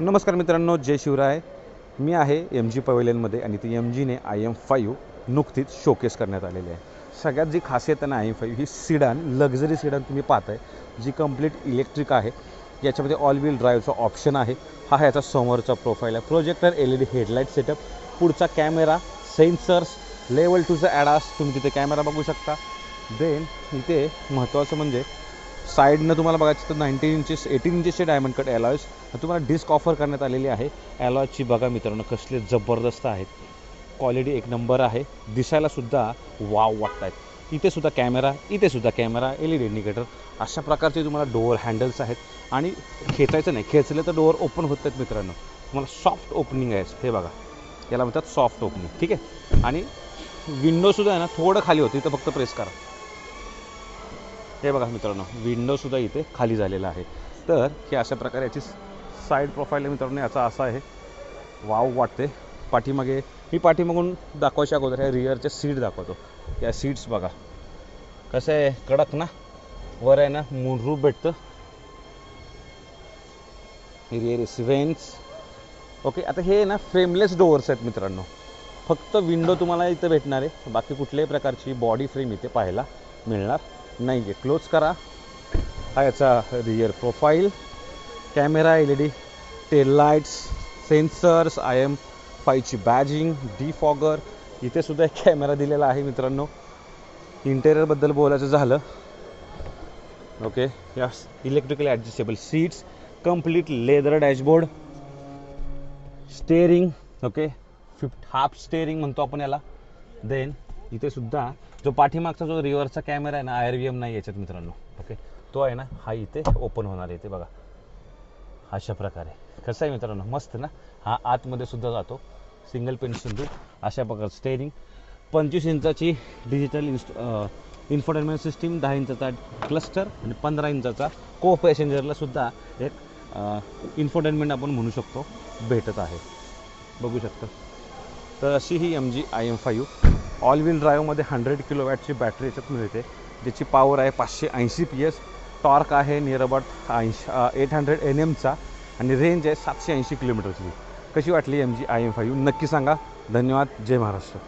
नमस्कार मित्रांनो जय शिवराय. मी आहे एम जी पवेलियनमध्ये आणि ती एम जीने आय एम फाईव्ह नुकतीच शोकेस करण्यात आलेली आहे. सगळ्यात जी खासियत आहे ना आय एम फाईव्ह ही सिडान लक्झरी सिडान तुम्ही पाहताय जी कंप्लीट इलेक्ट्रिक आहे. याच्यामध्ये ऑल व्हील ड्राईव्हचा ऑप्शन आहे. हा ह्याचा समोरचा प्रोफाईल आहे. Projector L E D headlight setup पुढचा कॅमेरा सेन्सर्स लेवल टूचा ॲडास तुम्ही तिथे कॅमेरा बघू शकता. देन इथे महत्त्वाचं म्हणजे साईडनं तुम्हाला बघायचं तर नाईन्टीन इंचेस एटीन इंचेसचे डायमंड कट ॲलॉयज तुम्हाला डिस्क ऑफर करण्यात आलेली आहे. ॲलॉयची बघा मित्रांनो कसले जबरदस्त आहेत. क्वालिटी एक नंबर आहे. दिसायलासुद्धा वाव वाटत आहेत इथेसुद्धा कॅमेरा इथेसुद्धा camera L E D indicator अशा प्रकारचे तुम्हाला डोअर हँडल्स आहेत. आणि खेचायचं नाही. खेचले तर डोअर ओपन होत आहेत मित्रांनो. तुम्हाला सॉफ्ट ओपनिंग आहे. हे बघा. याला म्हणतात सॉफ्ट ओपनिंग ठीक आहे? आणि विंडोसुद्धा आहे ना थोडं खाली होती. इथं फक्त प्रेस करा. हे बघा मित्रांनो विंडोसुद्धा इथे खाली झालेला आहे. तर हे अशा प्रकारे याची साईड प्रोफाईल आहे मित्रांनो याचा असा आहे. वाव वाटते. पाठीमागे मी पाठीमागून दाखवायच्या अगोदर ह्या रिअरच्या सीट दाखवतो. या सीट्स बघा. कसं आहे? कडक ना? वर आहे ना? मूनरूप भेटतं. रिअर वेन्स ओके आता हे ना फ्रेमलेस डोअर्स आहेत मित्रांनो. फक्त विंडो तुम्हाला इथं भेटणार आहे. बाकी कुठल्याही प्रकारची बॉडी फ्रेम इथे पाहायला मिळणार नाही आहे क्लोज करा. हा याचा rear profile camera L E D tail lights sensors I M फायची badging defogger इथेसुद्धा एक कॅमेरा दिलेला आहे मित्रांनो. इंटेरियरबद्दल बोलायचं झालं. ओके या electrically adjustable seats complete leather dashboard steering okay फिफ्ट half steering म्हणतो आपण याला. देन इथे सुद्धा जो पाठीमागचा जो रिव्हर्सचा कॅमेरा आहे ना आय आर व्ही एम नाही याच्यात मित्रांनो. ओके तो आहे ना हा इथे ओपन होणार आहे इथे बघा. अशा प्रकारे. कसं आहे मित्रांनो? मस्त ना? हा आतमध्ये सुद्धा जातो. सिंगल पेन सिंधू अशा प्रकार स्टेअरिंग पंचवीस इंचाची डिजिटल इन्स्ट इन्फोटेनमेंट सिस्टीम दहा इंचाचा क्लस्टर आणि पंधरा इंचाचा को पॅसेंजरला सुद्धा एक इन्फोटेनमेंट आपण म्हणू शकतो भेटत आहे. बघू शकतो. तर अशी ही M G I M five all wheel ड्राईव्हमध्ये hundred kilo वॅटची बॅटरी याच्यात मिळते. ज्याची पॉवर आहे पाचशे ऐंशी पी एस टॉर्क आहे नियर अबाउट ऐंशी एट हंड्रेड एन एमचा आणि रेंज आहे सातशे ऐंशी किलोमीटरची कशी वाटली M G I M five नक्की सांगा. धन्यवाद. जय महाराष्ट्र.